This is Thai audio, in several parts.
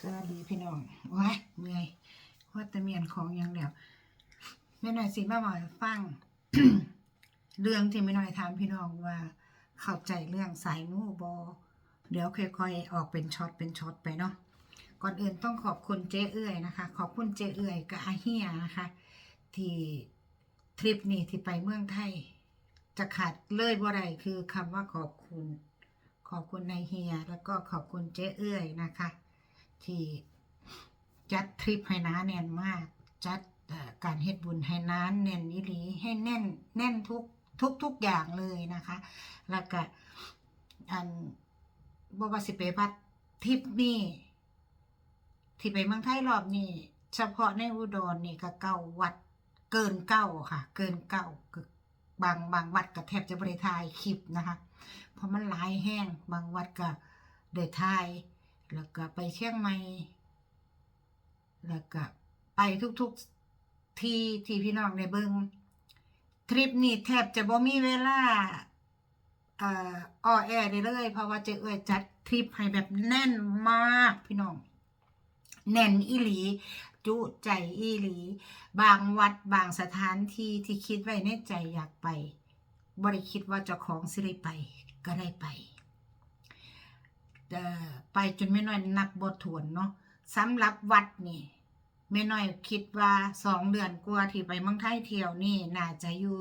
สวัสดีพี่น้องว้าเมื่อยว่าแตะเมียนของยังเดียวแม่หน่อยสิมาบอกฟัง เรื่องที่แม่หน่อยถามพี่น้องว่า เข้าใจเรื่องสายมูบอเดี๋ยวค่อยๆออกเป็นช็อตเป็นช็อตไปเนาะก่อนอื่นต้องขอบคุณเจ๊เอื้อยนะคะ ขอบคุณเจ๊เอื้อยกับอาเฮียนะคะ ที่ทริปนี้ที่ไปเมืองไทย จะขาดเลยบ่ได้คือคำว่าขอบคุณ ขอบคุณนายเฮีย แล้วก็ขอบคุณเจ๊เอื้อยนะคะ ที่จัดทริปให้น้าแน่นมาก จัดการเฮ็ดบุญให้น้าแน่นอีหลีให้แน่นแน่นทุกทุกทุกอย่างเลยนะคะ แล้วก็อันบว่าสิไปพัดทริปนี้ที่ไปเมืองไทยรอบนี้เฉพาะในอุดรนี่ก็เก้าวัดเกินเก้าค่ะ เกินเก้าบางบางวัดก็แทบจะบริทายคลิปนะคะ เพราะมันหลายแห้งบางวัดก็ได้ทาย แล้วก็ไปเชียงใหม่ แล้วก็ไปทุกๆที่ที่พี่น้องได้เบิงทริปนี้แทบจะบ่มีเวลาเอ่ออ้อแอได้เลย เพราะว่าเจะเอ้ยจัดทริปให้แบบแน่นมากพี่น้อง แน่นอีหลี จุใจอีหลี บางวัดบางสถานที่ที่คิดไว้ในใจอยากไปบ่ได้คิดว่าเจ้าของสิได้ไปก็ได้ไป ไปจนไม่น้อยนักบทถวนเนาะสำหรับวัดนี่ไม่น้อยคิดว่าสองเดือนกว่าที่ไปเมืองไทยเที่ยวนี่น่าจะอยู่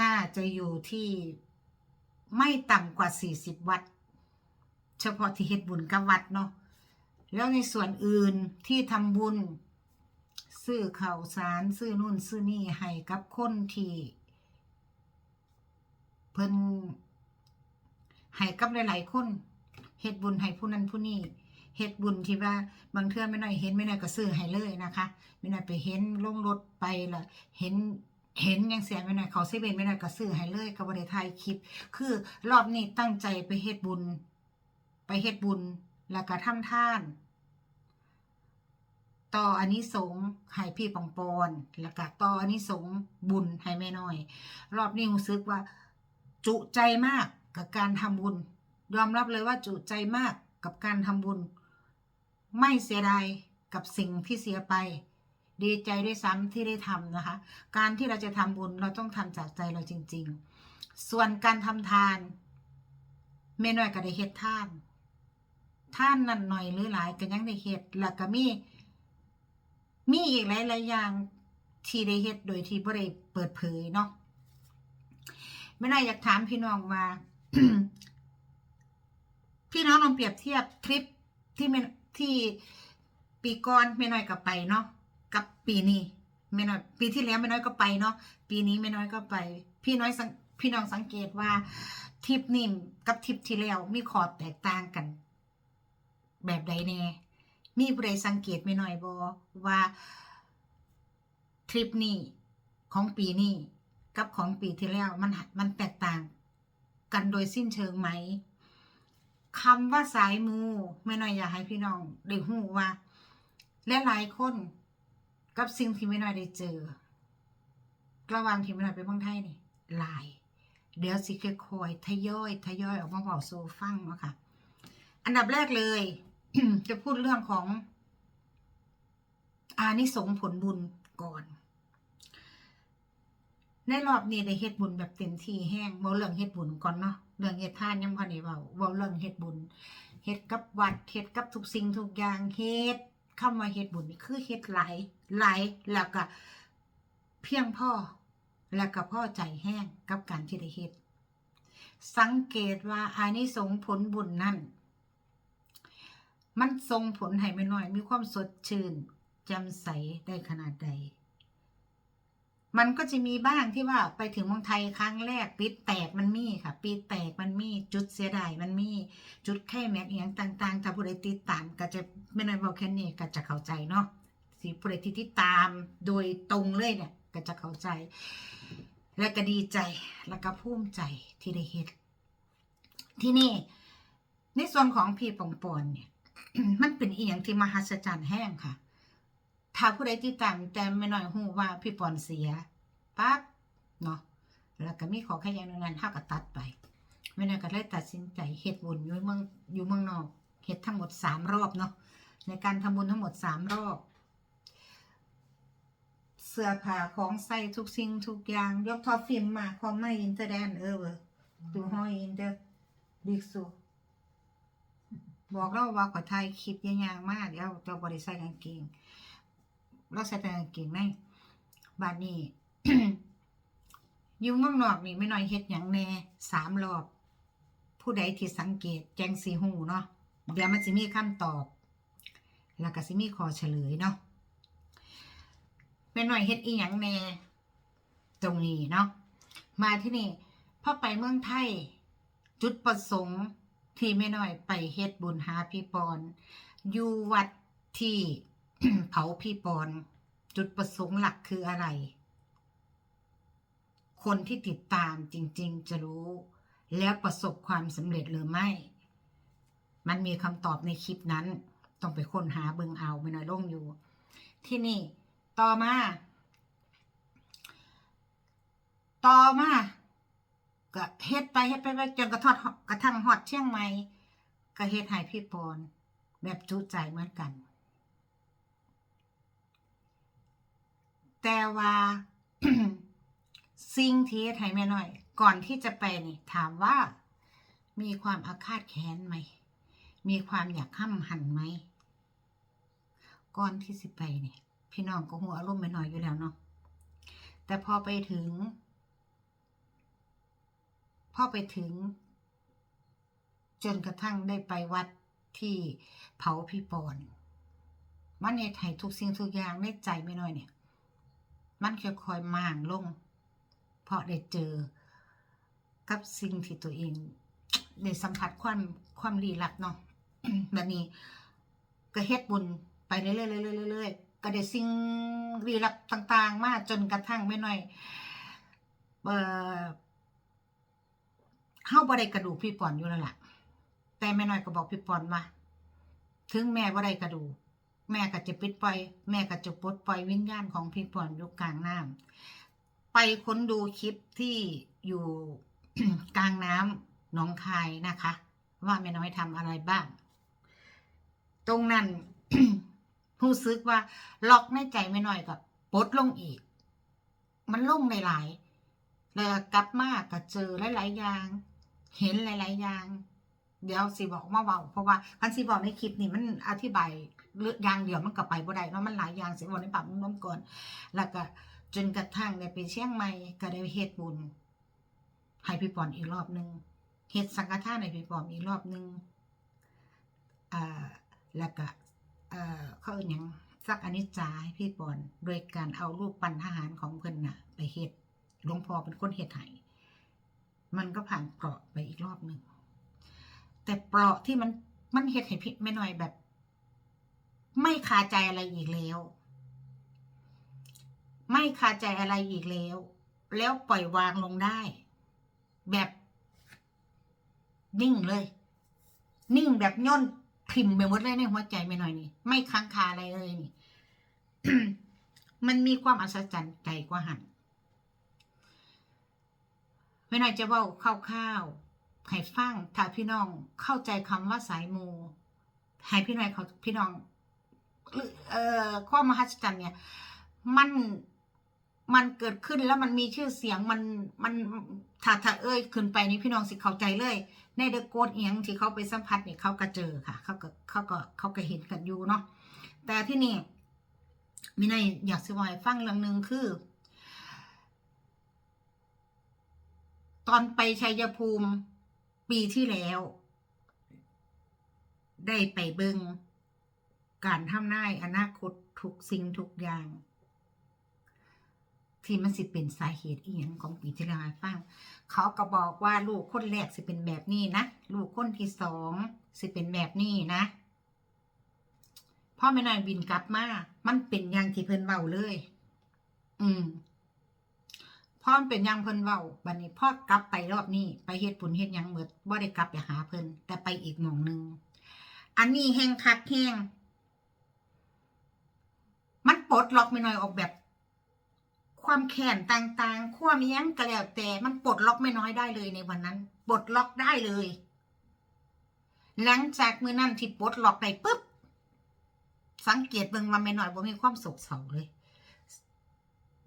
น่าจะอยู่ที่ไม่ต่ำกว่าสี่สิบวัด เฉพาะที่เฮ็ดบุญกับวัดเนาะแล้วในส่วนอื่นที่ทำบุญ ซื้อข่าวสาร ซื้อนู่นซื้อนี่ให้กับคนที่เพิ่น ให้กับหลายๆคนเฮ็ดบุญให้ผู้นั้นผู้นี้เฮ็ดบุญที่ว่าบางเทื่อไม่น้อยเห็นไม่น้อยก็ซื้อให้เลยนะคะไม่น้อยไปเห็นลงรถไปละเห็นเห็นยังเสียไม่น้อยเขาเซเว่นไม่น้อยก็ซื้อให้เลยก็บ่ได้ถ่ายคลิป คือรอบนี้ตั้งใจไปเฮ็ดบุญ ไปเฮ็ดบุญแล้วก็ทำท่าน ต่ออันนี้สงส์ให้พี่ปองปอนแล้วก็ต่ออันนี้สงส์บุญให้แม่น้อย รอบนี้รู้สึกว่า จุใจมาก กับการทำบุญ ยอมรับเลยว่าจุใจมากกับการทำบุญ ไม่เสียดายกับสิ่งที่เสียไป ดีใจด้วยซ้ำที่ได้ทำนะคะ การที่เราจะทำบุญเราต้องทำจากใจเราจริง ๆ ส่วนการทำทานเมน้อยก็ได้เฮ็ดท่าน ท่านนั่นหน่อยหรือหลายก็ยังได้เฮ็ดแล้วก็มีมีอีกหลายๆอย่างที่ได้เฮ็ดโดยที่บ่ได้เปิดเผยเนาะไม่น่าอยากถามพี่น้องว่า พี่น้องลองเปรียบเทียบทริปที่เมที่ปีก่อนไม่น้อยก็ไปเนาะกับปีนี้ไม่น้อยปีที่แล้วไม่น้อยก็ไปเนาะปีนี้ไม่น้อยก็ไป พี่น้อยพี่น้องสังเกตว่าทริปนี้กับทริปที่แล้วมีขอแตกต่างกัน แบบใดแน่มีผู้ใดสังเกตไม่น้อยบอว่าทริปนี้ของปีนี้กับของปีที่แล้วมันมันแตกต่าง กันโดยสิ้นเชิงไหมคำว่าสายมูไม่น้อยอยากให้พี่น้องได้หูว่า และหลายคนกับสิ่งที่ไม่น้อยได้เจอ ระหว่างที่ไม่น้อยไปเมืองไทยนี่หลาย เดี๋ยวสิค่อยๆทยอยทยอยออกมาบอกโซฟังเนาะค่ะ อันดับแรกเลย จะพูดเรื่องของอานิสงส์ผลบุญก่อน ในรอบนี้ได้เฮ็ดบุญแบบเต็มที่แห้งเว้าเรื่องเฮ็ดบุญก่อนเนาะเรื่องเฮ็ดทานยังพอได้เว้าเว้าเรื่องเฮ็ดบุญเฮ็ดกับวัดเฮ็ดกับทุกสิ่งทุกอย่างเฮ็ดคำว่าเฮ็ดบุญนี่คือเฮ็ดหลายหลายแล้วก็เพียงพอแล้วก็พอใจแห้งกับการที่ได้เฮ็ดสังเกตว่าอานิสงส์ผลบุญนั่น มันส่งผลให้ไม่น้อย มีความสดชื่นแจ่มใสได้ขนาดใด มันก็จะมีบ้างที่ว่าไปถึงเมืองไทยครั้งแรกปีแตกมันมีค่ะ ปีแตกมันมีจุดเสียดายมันมีจุดแค่แม็กเอียงต่างๆ ถ้าผู้ใดติดตามก็จะไม่น้อยบอกแค่นี้ก็จะเข้าใจเนาะสิผู้ใดที่ติดตามโดยตรงเลยเนี่ยก็จะเข้าใจ และก็ดีใจแล้วก็ภูมิใจที่ได้เฮ็ดที่นี่ในส่วนของพี่ปองปอนเนี่ย มันเป็นอีหยังที่มหัศจรรย์แห้งค่ะ ถ้าผู้ใดติดตามแต่ไม่น้อยหูว่าพี่ปอนเสียปั๊บเนาะแล้วก็มีขอแค่อย่างนั้นเท่ากับตัดไปไม่น้อยก็เลยตัดสินใจเฮ็ดบุญอยู่เมืองอยู่เมืองนอกเฮ็ดทั้งหมดสามรอบเนาะในการทำบุญทั้งหมดสามรอบ เสื้อผ้าของใส่ทุกสิ่งทุกอย่าง ยกทอฟิล์มมาของไม่อินเตอร์แดนเออเว้ยดูห้อยอินเตอร์บิกซูบอกเราว่าขอถ่ายคลิปยางมากเดี๋ยวเจ้าบริใส่กางเกง เราใส่แต่กางเกงในบาดนี้อยู่เมืองนอกนี่ไม่น้อยเฮ็ดหยังแน่สามรอบ ผู้ใดที่สังเกตแจงสีหูเนาะเดี๋ยวมันสิมีคำตอบ แล้วก็สิมีขอเฉลยเนาะแม่น้อยเฮ็ดอีหยังแน่ตรงนี้เนาะมาที่นี่พอไปเมืองไทย จุดประสงค์ที่แม่น้อยไปเฮ็ดบุญหาพี่ปอน อยู่วัดที่ เผาพี่ปอน จุดประสงค์หลักคืออะไร คนที่ติดตามจริง ๆ จะรู้ แล้วประสบความสำเร็จหรือไม่ มันมีคำตอบในคลิปนั้น ต้องไปค้นหาเบิงเอาไม่น้อยลงอยู่ ที่นี่ ต่อมา ต่อมาก็เฮ็ดไปเฮ็ดไปไปจนกระทอดกระทั่งฮอดเชียงใหม่ก็เฮ็ดให้พี่ปอนแบบจุใจเหมือนกัน แต่ว่าสิ่งที่เฮ็ดให้แม่น้อย ก่อนที่จะไปนี่ ถามว่า มีความอาฆาตแค้นไหม มีความอยากห้ำหันไหม ก่อนที่สิไปเนี่ย พี่น้องก็หัวอารมณ์แม่น้อยอยู่แล้วเนาะแต่พอไปถึง พอไปถึง จนกระทั่งได้ไปวัดที่เผาพี่ปอนมันในไทยทุกสิ่งทุกอย่างในใจไม่น้อยเนี่ย มันค่อยๆมางลง เพราะได้เจอกับสิ่งที่ตัวเองได้สัมผัสความความลี้ลับเนาะแบบนี้ก็เฮ็ดบุญไปเรื่อยๆเรื่อยๆเรื่อยๆก็ได้สิ่งลี้ลับต่างๆ มาจนกระทั่งไม่น้อยเอ่อเฮาบ่ได้กระดูกพี่ปอนอยู่แล้วล่ะแต่แม่น้อยก็บอกพี่ปอนว่าถึงแม่บ่ได้กระดูก แม่ก็จะปิดปล่อย แม่ก็จะปลดปล่อยวิญญาณของพี่ปอนอยู่กลางน้ำไปค้นดูคลิปที่อยู่กลางน้ำหนองคายนะคะ ว่าแม่น้อยทำอะไรบ้าง ตรงนั้นรู้สึกว่าล็อกในใจแม่น้อยกับปลดลงอีก มันลงหลายๆแล้วกลับมาก็เจอหลายๆอย่าง เห็นหลาย ๆ อย่าง เดี๋ยวสิบอกมาเบาเพราะว่าคันสิบอกในคลิปนี่มันอธิบายเรื่องอย่างเดียวมันก็ไปบ่ได้เนาะมันหลายอย่างสิบอกในปากน้ำก่อน แล้วก็จนกระทั่งได้ไปเชียงใหม่ก็ได้เฮ็ดบุญให้พี่ปอนอีกรอบหนึงเฮ็ดสังฆทานให้พี่ปอนอีกรอบหนึงอ่าแล้วก็เอ่อเขาเอิ้นหยังสักอนิจจาให้พี่ปอนโดยการเอารูปปั้นทหารของเพิ่นน่ะ ไปเฮ็ดหลวงพ่อเป็นคนเฮ็ดให้มันก็ผ่านเปราะไปอีกรอบหนึ่ง แต่เปราะที่มันมันเฮ็ดให้พี่ไม่น้อยแบบ ไม่คาใจอะไรอีกแล้ว ไม่คาใจอะไรอีกแล้ว แล้วปล่อยวางลงได้ แบบ นิ่งเลย นิ่งแบบย่นพิมพ์ไปหมดเลยในหัวใจไม่น้อยนี่ไม่ค้างคาอะไรเลยนี่มันมีความอัศจรรย์ใจกว่าหันไม่น่อยจะว่าคร่าวๆ ให้ฟังถ้าพี่น้องเข้าใจคำว่าสายมูให้พี่น้อยเขาพี่น้องเอ่อความมหัศจรรย์เนี่ย มันมันเกิดขึ้นแล้วมันมีชื่อเสียงมันมันถ้าถ้าเอ้ยขึ้นไปนี่พี่น้องสิเข้าใจเลย ในเดอะโกดเอียงที่เขาไปสัมผัสเนี่ยเขาก็เจอค่ะ เขาก็เขาก็เขาก็เห็นกันอยู่เนาะแต่ที่นี่มีในอยากสิวายฟังเรื่องหนึ่งคือ ตอนไปชัยภูมิ ปีที่แล้ว ได้ไปเบิงการทำนายอนาคตทุกสิ่งทุกอย่าง ที่มันสิเป็นสาเหตุอีหยังของปีที่แล้วให้ฟังเขาก็บอกว่าลูกคนแรกสิเป็นแบบนี้นะลูกคนที่สองสิเป็นแบบนี้นะพ่อไม่นายบินกลับมา มันเป็นอย่างที่เพิ่นเว้าเลย อืม พ่อมันเป็นยังเพิ่นเว้าบัดนี้พ่อกลับไปรอบนี้ไปเฮ็ดผุนเฮ็ดยังเบิดบ่ได้กลับไปหาเพิ่นแต่ไปอีกหม่องหนึง อันนี้แห้งคักแห้งมันปลดล็อกไม่น้อยออกแบบ ความแค้นต่างๆความอิหยังก็แล้วแต่มันปลดล็อกไม่น้อยได้เลยในวันนั้นปลดล็อกได้เลย หลังจากมือนั่นที่ปลดล็อกไปปุ๊บสังเกตเบิ่งว่าแม่น้อยบ่มีความสุขเศร้าเลย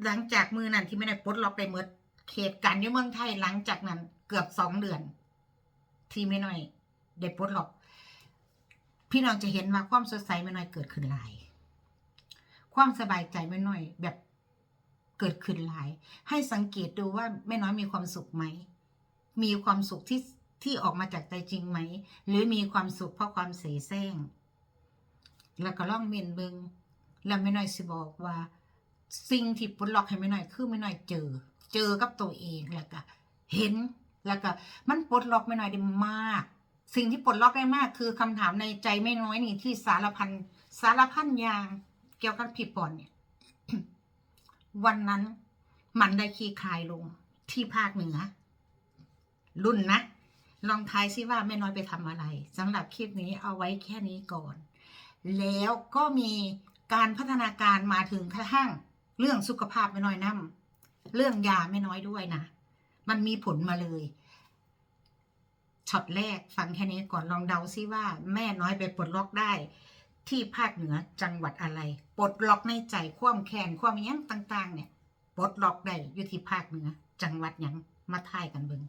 หลังจากมือนั่นที่ไม่ได้ปลดล็อกไปเมื่อเขตการณ์ยู่เมืองไทยหลังจากนั้น เกือบสองเดือน ที่ไม่น้อยได้ปลดล็อก พี่น้องจะเห็นว่าความสดใสไม่น้อยเกิดขึ้นหลาย ความสบายใจไม่น้อยแบบเกิดขึ้นหลาย ให้สังเกตดูว่าแม่น้อยมีความสุขไหม มีความสุขที่ที่ออกมาจากใจจริงไหม หรือมีความสุขเพราะความเสแสร้งแล้วก็ล่องเมนเบิงแล้วไม่น้อยสิบอกว่า สิ่งที่ปลดล็อกให้ไม่น้อยคือไม่น้อยเจอ เจอกับตัวเองแล้วก็เห็นแล้วก็มันปลดล็อกไม่น้อยได้มาก สิ่งที่ปลดล็อกได้มาก คือคำถามในใจไม่น้อยนี่ที่สารพันสารพันอย่างเกี่ยวกับพี่ปอนเนี่ยวันนั้นมันได้ขี้คายลงที่ภาคเหนือ รุ่นนะ ลองทายซิว่าแม่น้อยไปทำอะไรสำหรับคลิปนี้เอาไว้แค่นี้ก่อน แล้วก็มีการพัฒนาการมาถึงกระทั่ง เรื่องสุขภาพไม่น้อยน้ำเรื่องยาไม่น้อยด้วยนะ มันมีผลมาเลยช็อตแรกฟังแค่นี้ก่อนลองเดาซิว่า แม่น้อยไปปลดล็อกได้ ที่ภาคเหนือจังหวัดอะไร ปลดล็อกในใจความแค้นความยังต่าง ๆ เนี่ย ปลดล็อกได้อยู่ที่ภาคเหนือ จังหวัดยังมาทายกันเบิง